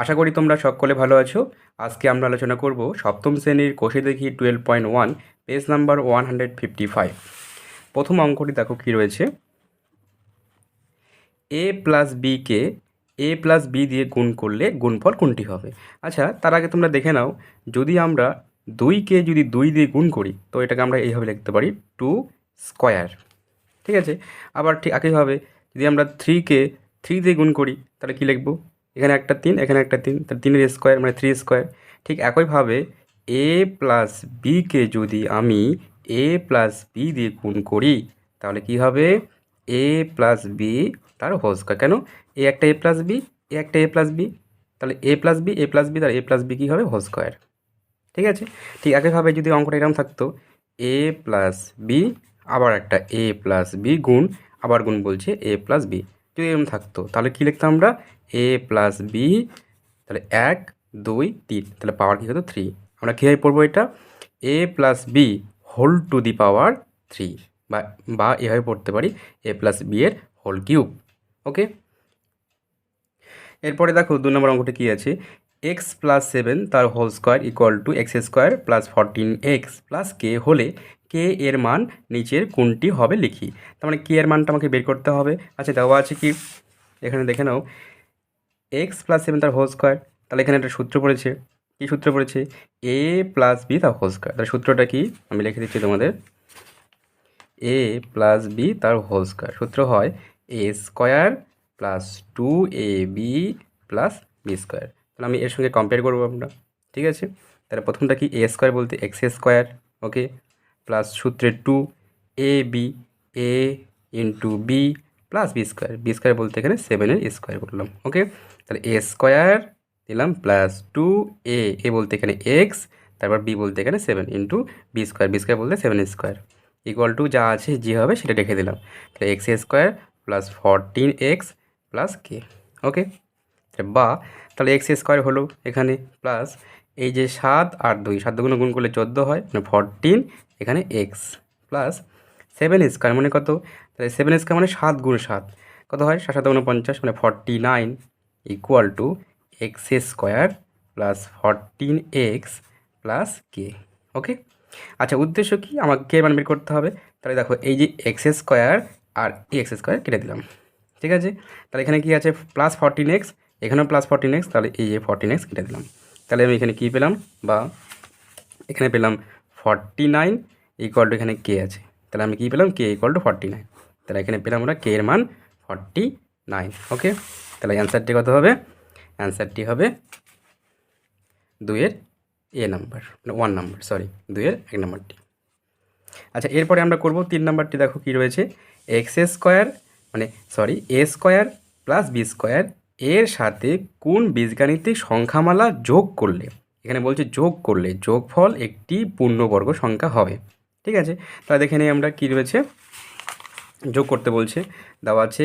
আশা করি তোমরা সকলে ভালো আছো। আজকে আমরা আলোচনা করব সপ্তম শ্রেণির কোষে দেখি twelve point one page number one hundred fifty five প্রথম অঙ্কটি দেখো কী রয়েছে। এ প্লাস বিকে এ প্লাস বি দিয়ে গুণ করলে গুণফল কোনটি হবে? আচ্ছা তার আগে তোমরা দেখে নাও, যদি আমরা দুইকে যদি দুই দিয়ে গুণ করি, তো এটাকে আমরা এইভাবে লিখতে পারি টু স্কোয়ার ঠিক আছে? আবার ঠিক একইভাবে যদি আমরা থ্রিকে থ্রি দিয়ে গুণ করি, তাহলে কী লিখব? এখানে একটা তিন এখানে একটা তিন তাহলে তিনের স্কোয়ার মানে থ্রি স্কোয়ার ঠিক একইভাবে এ প্লাস বিকে যদি আমি এ প্লাস বি দিয়ে গুণ করি তাহলে কি হবে এ প্লাস বি তার হোল স্কোয়ার কেন এ একটা এ প্লাস বি এ একটা এ প্লাস বি তাহলে A plus B A plus B তার এ প্লাস বি কী হবে হোল স্কোয়ার ঠিক আছে ঠিক একইভাবে যদি অঙ্কটা এরকম থাকতো এ প্লাস বি আবার একটা এ প্লাস বি গুণ আবার গুণ বলছে এ প্লাস বি যদি এরকম থাকতো তাহলে কী লিখতাম আমরা এ প্লাস বি তাহলে এক, দুই, তিন। তাহলে পাওয়ার কী হতো? থ্রি আমরা কীভাবে পড়ব এটা? A plus B whole to the power three বা বা এভাবে পড়তে পারি। এ প্লাস বি এর হোল কিউব ওকে এরপরে দেখো, দু নম্বর অঙ্কটা কী আছে? এক্স প্লাস সেভেন তার whole square equal to X square plus fourteen X plus K হলে কে এর মান নিচের কোনটি হবে লিখি। তার মানে কে এর মানটা আমাকে বের করতে হবে। আচ্ছা দেওয়া আছে কি? এখানে দেখে নাও। এক্স প্লাস সেভেন তার হোল স্কোয়ার তাহলে এখানে একটা সূত্র পড়েছে। কী সূত্র পড়েছে? এ প্লাস বি তার হোল স্কোয়ার তার সূত্রটা কি? আমি লিখে দিচ্ছি তোমাদের। এ প্লাস বি তার হোল স্কোয়ার সূত্র হয় A square plus two A B plus B square তাহলে আমি এর সঙ্গে কম্পেয়ার করব আমরা। ঠিক আছে? তাহলে প্রথমটা কি? এ স্কোয়ার বলতে এক্স স্কোয়ার ওকে প্লাস সূত্রে two A B A into B plus B square B square বলতে এখানে সেভেনের স্কোয়ার বললাম ওকে তাহলে এ স্কোয়ার দিলাম প্লাস টু এ এ বলতে এখানে এক্স তারপর বি বলতে এখানে seven into B square B square বলতে সেভেন স্কোয়ার ইকুয়াল টু যা আছে যে হবে সেটা রেখে দিলাম, তাহলে X square plus fourteen X plus K okay বা, তাহলে এক্স স্কোয়ার হলো এখানে প্লাস এই যে সাত আর দুই, সাত দুগুণ গুণ করলে চোদ্দ হয় মানে ফরটিন এখানে এক্স প্লাস সেভেন স্কোয়ার মানে কত? তাহলে সেভেন স্কোয়ার মানে সাত গুণ সাত। কত হয়? সাত সাত উনপঞ্চাশ মানে forty nine equal to x square plus fourteen x plus k okay আচ্ছা উদ্দেশ্য কি? আমাকে কে মান বের করতে হবে। তাহলে দেখো, এই যে এক্স স্কোয়ার আর এক্স স্কোয়ার কেটে দিলাম, ঠিক আছে? তাহলে এখানে কি আছে? প্লাস ফর্টিন এক্স এখানেও প্লাস ফর্টিন এক্স তাহলে এই যে ফর্টিন এক্স কেটে দিলাম। তাহলে আমি এখানে কী পেলাম? বা এখানে পেলাম ফর্টি নাইন ইকুয়াল টু এখানে কে আছে। তাহলে আমি কী পেলাম? K equal to forty nine তাহলে এখানে পেলাম আমরা কে এর মান ফর্টি নাইন ওকে তাহলে অ্যান্সারটি কত হবে? অ্যান্সারটি হবে দুইয়ের a number one number sorry দুইয়ের এক নাম্বারটি আচ্ছা এরপরে আমরা করব তিন নাম্বারটি দেখো কী রয়েছে। এক্স স্কোয়ার মানে sorry a square plus b square এর সাথে কোন বীজগাণিতিক সংখ্যামালা যোগ করলে, এখানে বলছে যোগ করলে যোগফল একটি পূর্ণবর্গ সংখ্যা হবে। ঠিক আছে? তাহলে দেখে নিই আমরা কী রয়েছে। যোগ করতে বলছে। দেওয়া আছে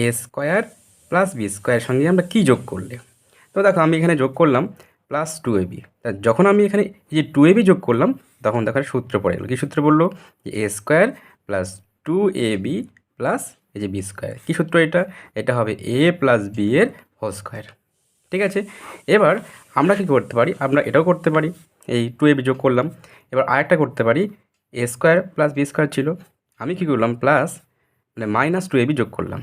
a square plus b square সঙ্গে আমরা কী যোগ করলে? তো দেখো, আমি এখানে যোগ করলাম প্লাস টু এ বি যখন আমি এখানে এই যে টু এ বি যোগ করলাম, তখন দেখার সূত্র পড়ে গেল। কী সূত্র বলল যে a square plus two a b plus এই যে বি স্কোয়ার কী সূত্র এটা? এটা হবে এ প্লাস বি এর হোল স্কোয়ার ঠিক আছে? এবার আমরা কী করতে পারি? আমরা এটাও করতে পারি। এই টু এ বি যোগ করলাম। এবার আরেকটা করতে পারি। A square plus b square ছিল। আমি কী করলাম? প্লাস মানে মাইনাস টু এ বি যোগ করলাম।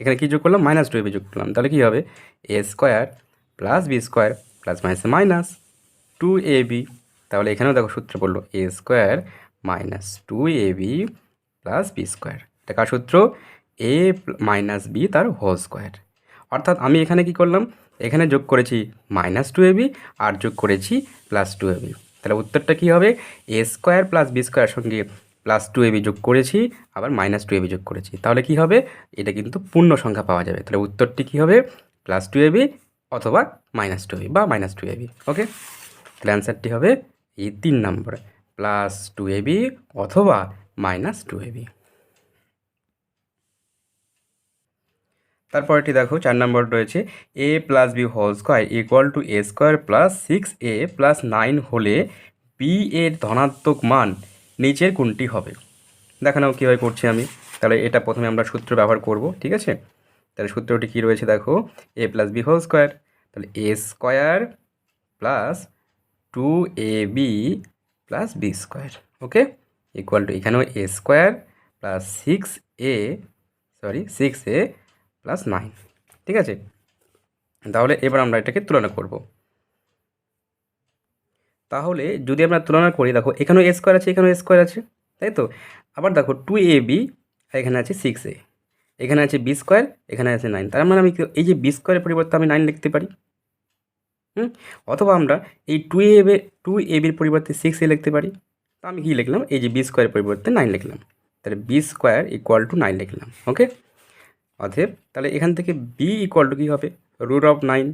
এখানে কী যোগ করলাম? মাইনাস টু এ বি যোগ করলাম। তাহলে কী হবে? A square plus b square plus minus minus two a b তাহলে এখানেও দেখো সূত্র পড়ল a square minus two a b plus b square এটা কার সূত্র? এ মাইনাস বি তার হোল স্কোয়ার অর্থাৎ আমি এখানে কি করলাম? এখানে যোগ করেছি মাইনাস টু এবি আর যোগ করেছি প্লাস টু এবি তাহলে উত্তরটা কী হবে? A square plus b square সঙ্গে প্লাস টু এবি যোগ করেছি, আবার মাইনাস টু এবি যোগ করেছি। তাহলে কি হবে? এটা কিন্তু পূর্ণ সংখ্যা পাওয়া যাবে। তাহলে উত্তরটি কী হবে? প্লাস টু এবি অথবা মাইনাস টু এবি বা minus two a b okay তাহলে অ্যান্সারটি হবে এই তিন নম্বর। প্লাস টু এবি অথবা মাইনাস টু এবি তারপরটি দেখো, চার নম্বর রয়েছে a plus b whole square equal to a square plus six a plus nine হলে বি এর ধনাত্মক মান নিচের কোনটি হবে? দেখো নাও কীভাবে করছি আমি। তাহলে এটা প্রথমে আমরা সূত্র ব্যবহার করব, ঠিক আছে? তাহলে সূত্রটি কী রয়েছে দেখো a plus b whole square তাহলে a square plus two a b plus b square okay equal to এখানেও a square plus six a sorry six a plus nine ঠিক আছে? তাহলে এবার আমরা এটাকে তুলনা করব। তাহলে যদি আমরা তুলনা করি, দেখো এখানেও এ স্কোয়ার আছে, এখানেও স্কোয়ার আছে, তাই তো? আবার দেখো টু এ বি এখানে আছে সিক্স এ এখানে আছে বি স্কোয়ার এখানে আছে নাইন তার মানে আমি এই যে বি স্কোয়ারের পরিবর্তে আমি নাইন লিখতে পারি? হুম? অথবা আমরা এই two a b two a বির পরিবর্তে সিক্স এ লিখতে পারি। তো আমি কী লিখলাম? এই যে বি স্কোয়ারের পরিবর্তে নাইন লিখলাম। তাহলে b square equal to nine লিখলাম ওকে অতএব তাহলে এখান থেকে বি ইকুয়াল টু কী হবে? রুট অফ নাইন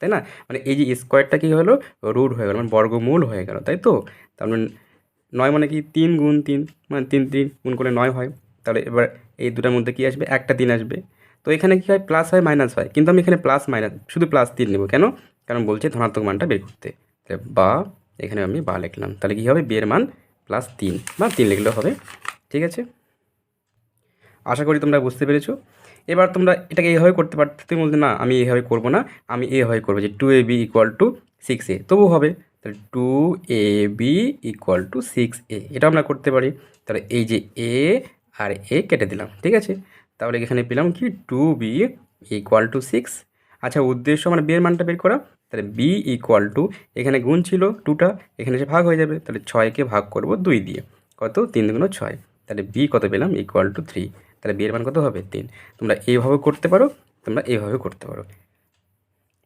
তাই না? মানে এই যে স্কোয়ারটা কী হলো? রুট হয়ে গেল মানে বর্গমূল হয়ে গেল, তাই তো? তার মানে নয় মানে কি? তিন গুণ তিন মানে তিন তিন গুণ করে নয় হয়। তাহলে এবার এই দুটার মধ্যে কী আসবে? একটা তিন আসবে। তো এখানে কী হয়? প্লাস হয় মাইনাস হয়। কিন্তু আমি এখানে প্লাস মাইনাস শুধু প্লাস তিন নেব। কেন? কারণ বলছে ধনাত্মক মানটা বের করতে। তাহলে বা, এখানে আমি বা লিখলাম। তাহলে কী হবে? বিয়ের মান প্লাস তিন। বা তিন লিখলেও হবে। ঠিক আছে? আশা করি তোমরা বুঝতে পেরেছ। এবার তোমরা এটাকে এইভাবে করতে পারতে তুমি বলতে না, আমি এইভাবে করব না, আমি এইভাবে করব যে two a b equal to six a তবু হবে, তাহলে two a b equal to six a এটা আমরা করতে পারি, তাহলে এই যে এ আর এ কেটে দিলাম, ঠিক আছে? তাহলে এখানে পেলাম কি? Two b equal to six আচ্ছা উদ্দেশ্য মানে বিয়ের মানটা বের করা। তাহলে বি ইকুয়াল টু এখানে গুণ ছিল টুটা এখানে এসে ভাগ হয়ে যাবে। তাহলে ছয়কে ভাগ করব দুই দিয়ে। কত? তিন দুগুণ ছয়। তাহলে বি কত পেলাম? ইকুয়াল টু থ্রি তাহলে বিয়ের মান কত হবে? তিন। তোমরা এইভাবে করতে পারো, তোমরা এইভাবে করতে পারো।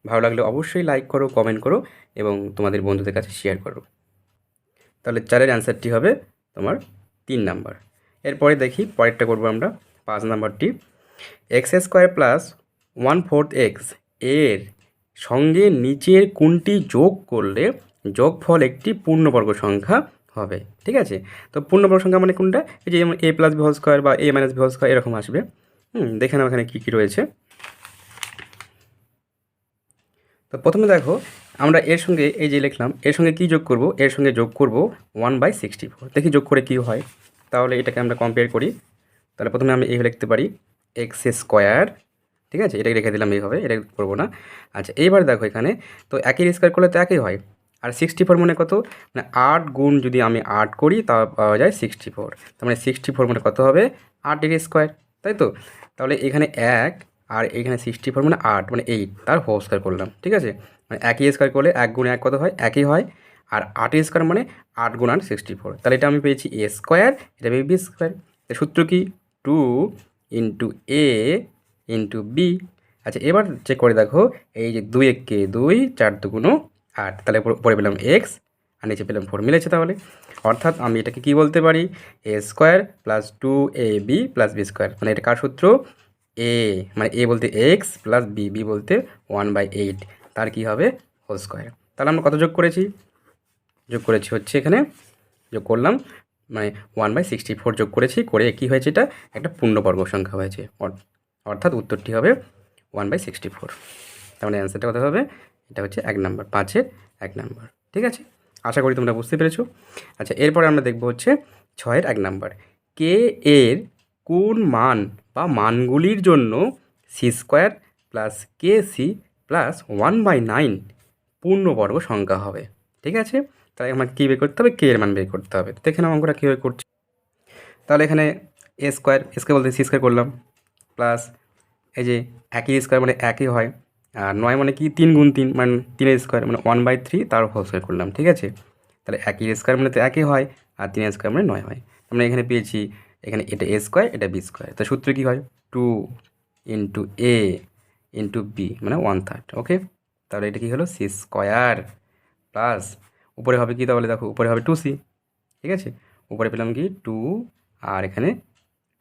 ভালো লাগলে অবশ্যই লাইক করো কমেন্ট করো এবং তোমাদের বন্ধুদের কাছে শেয়ার করো। তাহলে চারের অ্যান্সারটি হবে তোমার তিন নাম্বার। এরপরে দেখি পরেরটা করব আমরা, পাঁচ নাম্বারটি। X square plus one fourth এক্সের সঙ্গে নিচের কোনটি যোগ করলে যোগফল একটি পূর্ণবর্গ সংখ্যা হবে, ঠিক আছে? তো পূর্ণবর্গ সংখ্যা মানে কোনটা? এই যে যেমন এ প্লাস বি স্কোয়ার বা এ মাইনাস বি স্কোয়ার এরকম আসবে। হুম, দেখে নাও এখানে কী কী রয়েছে। তো প্রথমে দেখো, আমরা এর সঙ্গে এই যে লিখলাম, এর সঙ্গে কি যোগ করব? এর সঙ্গে যোগ করব ওয়ান বাই সিক্সটি ফোর দেখি যোগ করে কী হয়। তাহলে এটাকে আমরা কম্পেয়ার করি। তাহলে প্রথমে আমি এই লিখতে পারি এক্স স্কোয়ার ঠিক আছে? এটাকে রেখে দিলাম এইভাবে, এটা করব না। আচ্ছা এইবার দেখো এখানে, তো একই স্কোয়ার করলে তো একই হয়। আর সিক্সটি ফোর মানে কত? মানে আট গুণ যদি আমি আট করি, তা পাওয়া যায় সিক্সটি ফোর তার মানে সিক্সটি ফোর মানে কত হবে? আটের স্কোয়ার, তাই তো? তাহলে এখানে এক আর এখানে সিক্সটি ফোর মানে আট মানে এইট তার হোল স্কোয়ার করলাম, ঠিক আছে? মানে একই স্কোয়ার করলে এক গুণ এক কত হয়? একই হয়। আর আট স্কোয়ার মানে আট গুণ আট সিক্সটি ফোর তাহলে এটা আমি পেয়েছি এ স্কোয়ার এটা পেয়ে বি স্কোয়ার সূত্র কি? Two into a into b আচ্ছা এবার চেক করে দেখো, এই যে দুই এককে দুই, চার দুগুণ আট। তাহলে পরে পেলাম এক্স আর নিচে পেলাম ফোর। মিলেছে তাহলে? অর্থাৎ আমি এটাকে কি বলতে পারি? A square plus two a b plus b square. মানে এটা কার সূত্র? এ। মানে এ বলতে এক্স প্লাস বি বি বলতে ওয়ান বাই এইট। তার কি হবে? Whole square. তাহলে আমরা কত যোগ করেছি? যোগ করেছি হচ্ছে এখানে যোগ করলাম মানে ওয়ান বাই সিক্সটি ফোর যোগ করেছি, করে কী হয়েছে এটা? একটা পূর্ণবর্গ সংখ্যা হয়েছে। অর- অর্থাৎ উত্তরটি হবে ওয়ান বাই সিক্সটি ফোর। তার মানে অ্যান্সারটা কত হবে? এটা হচ্ছে এক নাম্বার, পাঁচের এক নাম্বার, ঠিক আছে? আশা করি তোমরা বুঝতে পেরেছ। আচ্ছা এরপরে আমরা দেখব হচ্ছে ছয়ের এক নাম্বার। কে এর কোন মান বা মানগুলির জন্য c square plus k c plus one by nine পূর্ণবর্গ সংখ্যা হবে, ঠিক আছে? তাই আমাকে কী বের করতে হবে? কে এর মান বের করতে হবে। দেখে নাও অঙ্কটা কীভাবে করছি? তাহলে এখানে এ স্কোয়ার স্কোয়ার বলতে সি স্কোয়ার করলাম, প্লাস এই যে একই স্কোয়ার মানে একই হয় আর নয় মানে কি? তিন গুণ তিন মানে তিনের স্কোয়ার মানে ওয়ান বাই থ্রি তার হোল স্কোয়ার করলাম, ঠিক আছে? তাহলে একই স্কোয়ার মানে তো একই হয়, আর তিনের স্কোয়ার মানে নয় হয়। আমরা এখানে পেয়েছি, এখানে এটা এ স্কোয়ার এটা বি স্কোয়ার তো সূত্র কী হয়? Two into a into b মানে ওয়ান থার্ড ওকে তাহলে এটা কী হলো? সি স্কোয়ার প্লাস উপরে হবে কি তাহলে দেখো, উপরে হবে টু সি ঠিক আছে? উপরে পেলাম কি টু আর এখানে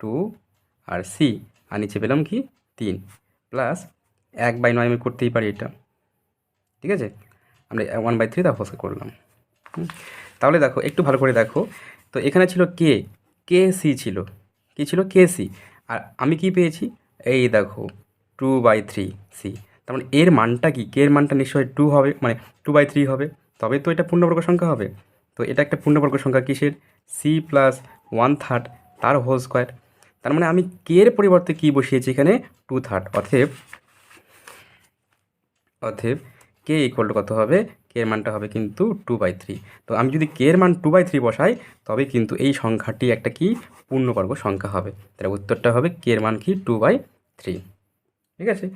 টু আর সি আর নিচে পেলাম কি তিন প্লাস এক বাই নয় আমি করতেই পারি এটা। ঠিক আছে? আমরা ওয়ান বাই থ্রি তা হোসে করলাম। তাহলে দেখো, একটু ভালো করে দেখো। তো এখানে ছিল কে কে সি ছিল। কি ছিল কে সি আর আমি কি পেয়েছি? এই দেখো টু বাই থ্রি সি তার মানে এর মানটা কি? কে এর মানটা নিশ্চয়ই টু হবে মানে টু বাই থ্রি হবে। তবে তো এটা পূর্ণবর্গ সংখ্যা হবে। তো এটা একটা পূর্ণবর্গ সংখ্যা কিসের? সি প্লাস ওয়ান থার্ড তার হোল স্কোয়ার তার মানে আমি কে এর পরিবর্তে কি বসিয়েছি এখানে? টু থার্ড অতএব অতএব কে ইকুয়াল টু কত হবে? কে এর মানটা হবে কিন্তু টু বাই থ্রি তো আমি যদি কে এর মান টু বাই থ্রি বসাই, তবে কিন্তু এই সংখ্যাটি একটা কি? পূর্ণবর্গ সংখ্যা হবে। তাহলে উত্তরটা হবে কে এর মান কি? টু বাই থ্রি ঠিক আছে?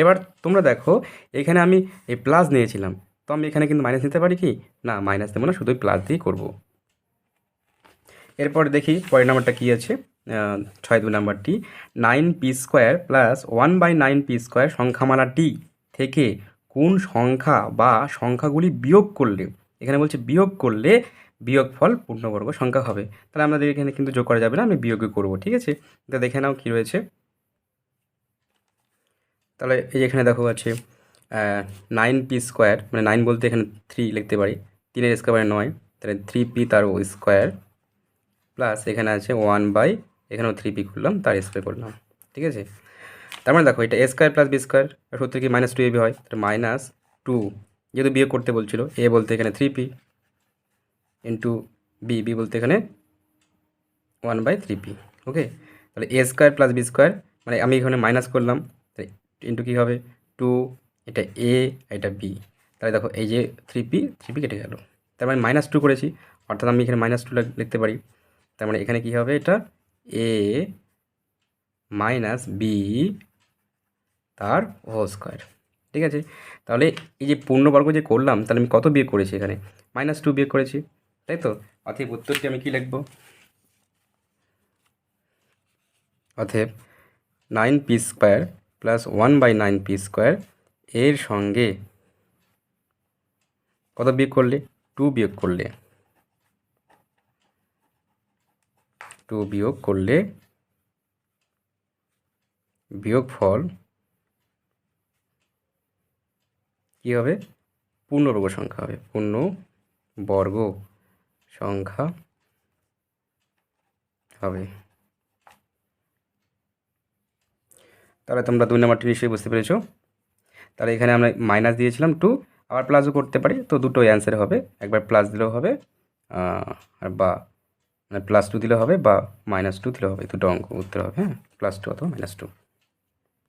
এবার তোমরা দেখো, এখানে আমি এই প্লাস নিয়েছিলাম। তো আমি এখানে কিন্তু মাইনাস নিতে পারি কি? না মাইনাস দেবো না শুধুই প্লাস দিয়েই করব। এরপর দেখি পরের নাম্বারটা কী আছে? ছয় দু নাম্বারটি nine p square plus one by nine p square সংখ্যামালাটি থেকে কোন সংখ্যা বা সংখ্যাগুলি বিয়োগ করলে, এখানে বলছে বিয়োগ করলে বিয়োগফল পূর্ণবর্গ সংখ্যা হবে। তাহলে আমাদের এখানে কিন্তু যোগ করা যাবে না, আমি বিয়োগই করব, ঠিক আছে? তো দেখে নাও কী রয়েছে। তাহলে এই এখানে দেখো আছে নাইন পি স্কোয়ার মানে নাইন বলতে এখানে থ্রি লিখতে পারি। তিনের স্কোয়ার মানে নয়, তাহলে থ্রি পি তার স্কোয়ার প্লাস এখানে আছে ওয়ান বাই এখানেও থ্রি পি করলাম, তার স্কোয়ার করলাম, ঠিক আছে? তার মানে দেখো, এটা a square plus b square সত্যি কি মাইনাস টু এ বি হয়? তাহলে মাইনাস টু যেহেতু বিয়োগ করতে বলছিল এ বলতে এখানে three p into b b বলতে এখানে one by three p okay তাহলে a square plus b square মানে আমি এখানে মাইনাস করলাম ইন্টু কী হবে? টু এটা এ এটা বি তাহলে দেখো, এই যে থ্রি পি থ্রি পি কেটে গেল। তার মানে মাইনাস টু করেছি, অর্থাৎ আমি এখানে মাইনাস টু লিখতে পারি। তার মানে এখানে কী হবে? এটা এ মাইনাস বি তার হোল স্কোয়ার। ঠিক আছে? তাহলে এই যে পূর্ণবর্গ যে করলাম, তাহলে আমি কত বিয়োগ করেছি এখানে? মাইনাস টু বিয়োগ করেছি, তাই তো? অতএব উত্তরটি আমি কী লিখব? অতএব nine p square plus one by nine p square এর সঙ্গে কত বিয়োগ করলে? টু বিয়োগ করলে। টু বিয়োগ করলে বিয়োগফল কী হবে? পূর্ণবর্গ সংখ্যা হবে। পূর্ণ বর্গ সংখ্যা হবে। তাহলে তোমরা দুই নম্বরটি নিশ্চয়ই বুঝতে পেরেছ। তাহলে এখানে আমরা মাইনাস দিয়েছিলাম টু আবার প্লাসও করতে পারি। তো দুটোই অ্যান্সার হবে। একবার প্লাস দিলেও হবে আর বা মানে প্লাস টু দিলে হবে, বা মাইনাস টু দিলে হবে। দুটো অঙ্ক উত্তর হবে হ্যাঁ? প্লাস টু অথবা মাইনাস টু